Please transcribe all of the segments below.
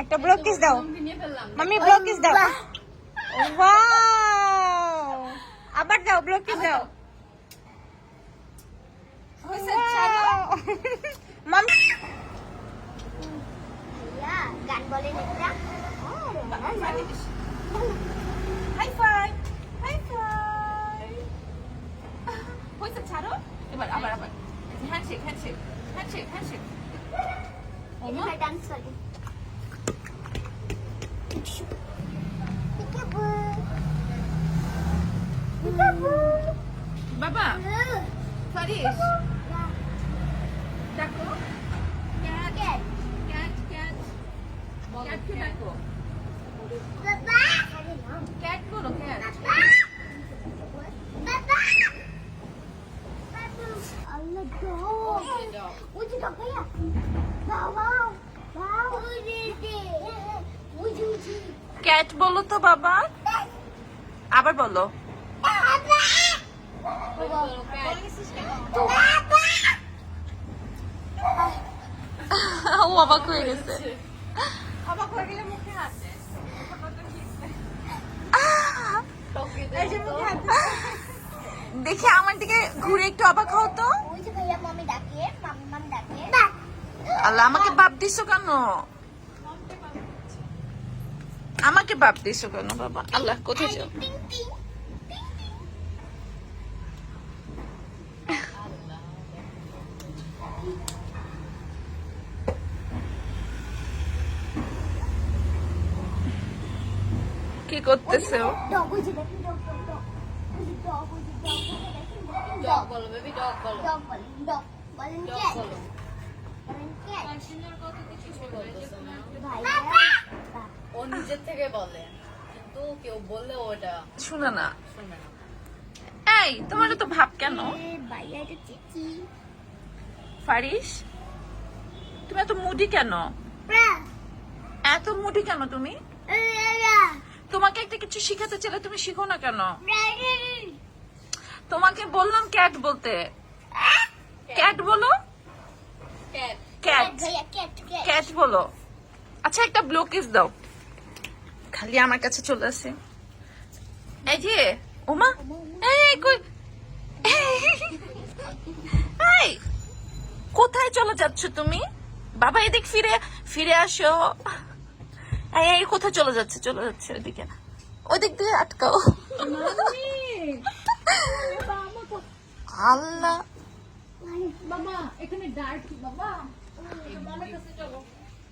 একটা block kiss দাও। Mummy block kiss দাও। ওয়াও আবার দাও ব্লক কিস দাও। গান একটা হাই ফাই হাই ফাই হয়েছে ছাড়ো। এবার আবার আবার। হ্যান্ডশেক হ্যান্ডশেক হ্যান্ডশেক হ্যান্ডশেক এবার ডান্স করে বাবা ফারিস ডাকো ক্যাট ক্যাট ক্যাট ক্যাটকে ডাকো ক্যাট বলো ক্যাট ক্যাট বলো তো বাবা আবার বলো ও অবাক হয়ে গেছে অবাক হয়ে গেলে মুখে হাসে দেখি আমার দিকে ঘুরে একটু অবাক হও তো। আল্লাহ আমাকে বাপ দিছো কেন? আমাকে বাপ দিছো কেন বাবা? আল্লাহ কোথায় যাও? কি করতেছে ও ডগ বলো বেবি ডগ বলো। ডগ ডগ বলেন বলো ও নিজের থেকে বলে কিন্তু কেউ বললে ওটা শুনে না। এই তোমার তো ভাব কেন? ফারিস তুমি এত মুডি কেন? এত মুডি কেন তুমি? তোমাকে একটা কিছু শিখাতে চাইলে তুমি শিখো না কেন? তোমাকে বললাম ক্যাট বলতে। ক্যাট বলো? ক্যাট। ক্যাট বলো। আচ্ছা একটা ব্লু কিস দাও। খালি আমার কাছে চলে আসে। এই যে ওমা এই কোথায় চলে যাচ্ছ তুমি? বাবা, এদিক ফিরে ফিরে আসো। এই কোথায় চলে যাচ্ছে? চলে যাচ্ছে ওইদিকে ওইদিক দিয়ে আটকাও। আল্লাহ।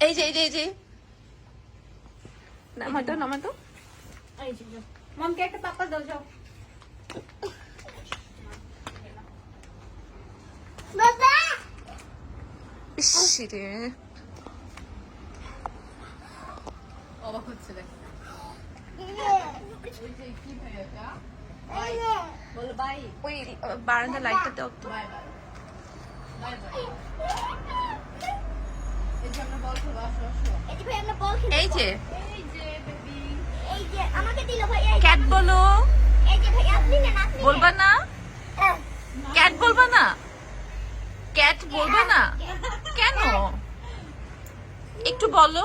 এই যে এই যে এই যে। যে যাও। মামকে একটা পাপা দাও যাও। বাবা! ইস রে। অবাক হচ্ছে দেখ। ওই যে কি ভাই এটা বলো বাই ওই বারান্দা লাইটটা দাও তো। বাই বাই বাই বাই এই যে আমরা বল খেলব আসো আসো। এই যে ভাই আমরা বল খেলব এই যে। এই যে বেবি এই যে আমাকে দিল ভাই এই ক্যাট বলো। এই যে ভাই আপনি নেন আপনি বলবা না। ক্যাট বলবা না? ক্যাট বলবা না? কেন? একটু বলো।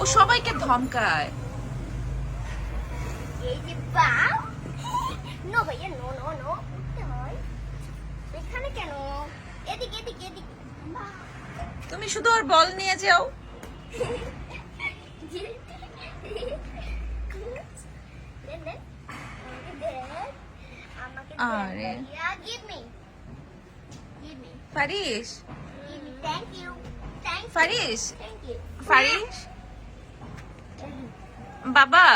ও সবাইকে ধমকায়। এই যে বাউ নো ভাইয়া নো নো নো এখানে কেন এদিকে এদিকে এদিকে বাহ। তুমি শুধু ওর বল নিয়ে যাও। আরে। ফারিস ফারিস ফারিস বাবা।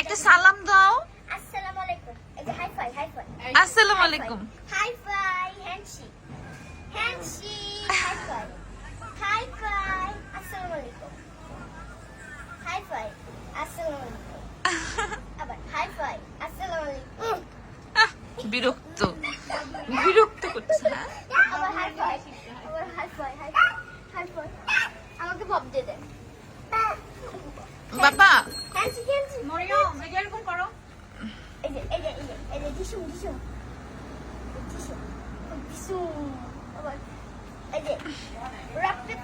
একটা সালাম দাও। আসসালামু আলাইকুম। এই যে হাই ফাই হাই ফাই। আসসালামু আলাইকুম। High five handshake handshake high five. High five আসসালামু আলাইকুম। হাই ফাই আসসালামু আলাইকুম। আবার হাই ফাই আসসালামু আলাইকুম। বিরক্ত। বিরক্ত করছে হ্যাঁ? আবার হাই ফাই আবার high five high high five. আমাকে পপ দিয়ে দেন। pichon, pichon. Un pichon. Un pichon. Ah bon. Allez. Rappelez